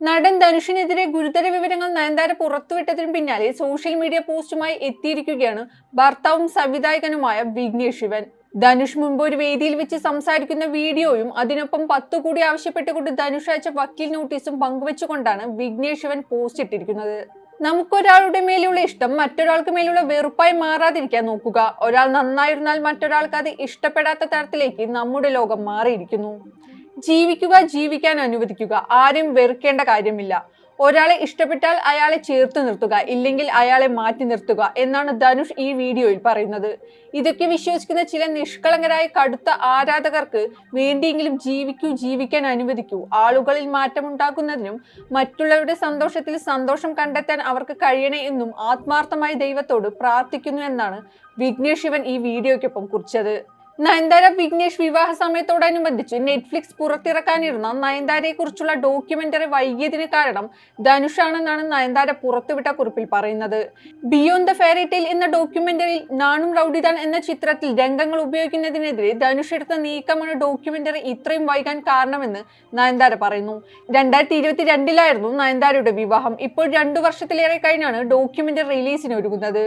നടൻ ധനുഷിനെതിരെ ഗുരുതര വിവരങ്ങൾ നയൻതാര പുറത്തുവിട്ടതിനു പിന്നാലെ സോഷ്യൽ മീഡിയ പോസ്റ്റുമായി എത്തിയിരിക്കുകയാണ് ഭർത്താവും സംവിധായകനുമായ വിഘ്നേഷ് ശിവൻ. ധനുഷ് മുമ്പ് ഒരു വേദിയിൽ വെച്ച് സംസാരിക്കുന്ന വീഡിയോയും അതിനൊപ്പം പത്തു കൂടി ആവശ്യപ്പെട്ടുകൊണ്ട് ധനുഷ് അയച്ച വക്കീൽ നോട്ടീസും പങ്കുവെച്ചുകൊണ്ടാണ് വിഘ്നേഷ് ശിവൻ പോസ്റ്റ് ഇട്ടിരിക്കുന്നത്. നമുക്കൊരാളുടെ മേലുള്ള ഇഷ്ടം മറ്റൊരാൾക്ക് മേലുള്ള വെറുപ്പായി മാറാതിരിക്കാൻ നോക്കുക. ഒരാൾ നന്നായിരുന്നാൽ മറ്റൊരാൾക്ക് അത് ഇഷ്ടപ്പെടാത്ത തരത്തിലേക്ക് നമ്മുടെ ലോകം മാറിയിരിക്കുന്നു. ജീവിക്കുക ജീവിക്കാൻ അനുവദിക്കുക. ആരും വെറുക്കേണ്ട കാര്യമില്ല. ഒരാളെ ഇഷ്ടപ്പെട്ടാൽ അയാളെ ചേർത്ത് നിർത്തുക ഇല്ലെങ്കിൽ അയാളെ മാറ്റി നിർത്തുക എന്നാണ് ധനുഷ് ഈ വീഡിയോയിൽ പറയുന്നത്. ഇതൊക്കെ വിശ്വസിക്കുന്ന ചില നിഷ്കളങ്കരായ കടുത്ത ആരാധകർക്ക് വേണ്ടിയെങ്കിലും ജീവിക്കൂ ജീവിക്കാൻ അനുവദിക്കൂ. ആളുകളിൽ മാറ്റമുണ്ടാക്കുന്നതിനും മറ്റുള്ളവരുടെ സന്തോഷത്തിൽ സന്തോഷം കണ്ടെത്താൻ അവർക്ക് കഴിയണേ എന്നും ആത്മാർത്ഥമായി ദൈവത്തോട് പ്രാർത്ഥിക്കുന്നു എന്നാണ് വിഘ്നേഷ് ശിവൻ ഈ വീഡിയോയ്ക്കൊപ്പം കുറിച്ചത്. നയൻതാര വിഘ്നേഷ് വിവാഹ സമയത്തോടനുബന്ധിച്ച് നെറ്റ്ഫ്ലിക്സ് പുറത്തിറക്കാനിരുന്ന നയൻതാരയെ കുറിച്ചുള്ള ഡോക്യുമെന്ററി വൈകിയതിന് കാരണം ധനുഷാണെന്നാണ് നയൻതാര പുറത്തുവിട്ട കുറിപ്പിൽ പറയുന്നത്. ബിയോണ്ട് ദ ഫെയറി ടെയിൽ എന്ന ഡോക്യുമെന്ററിയിൽ നാണും റൌഡിദാൻ എന്ന ചിത്രത്തിൽ രംഗങ്ങൾ ഉപയോഗിക്കുന്നതിനെതിരെ ധനുഷ് എടുത്ത നീക്കമാണ് ഡോക്യുമെന്ററി ഇത്രയും വൈകാൻ കാരണമെന്ന് നയൻതാര പറയുന്നു. രണ്ടായിരത്തി ഇരുപത്തി രണ്ടിലായിരുന്നു നയൻതാരയുടെ വിവാഹം. ഇപ്പോൾ രണ്ടു വർഷത്തിലേറെ കഴിഞ്ഞാണ് ഡോക്യുമെന്ററി റിലീസിന് ഒരുങ്ങുന്നത്.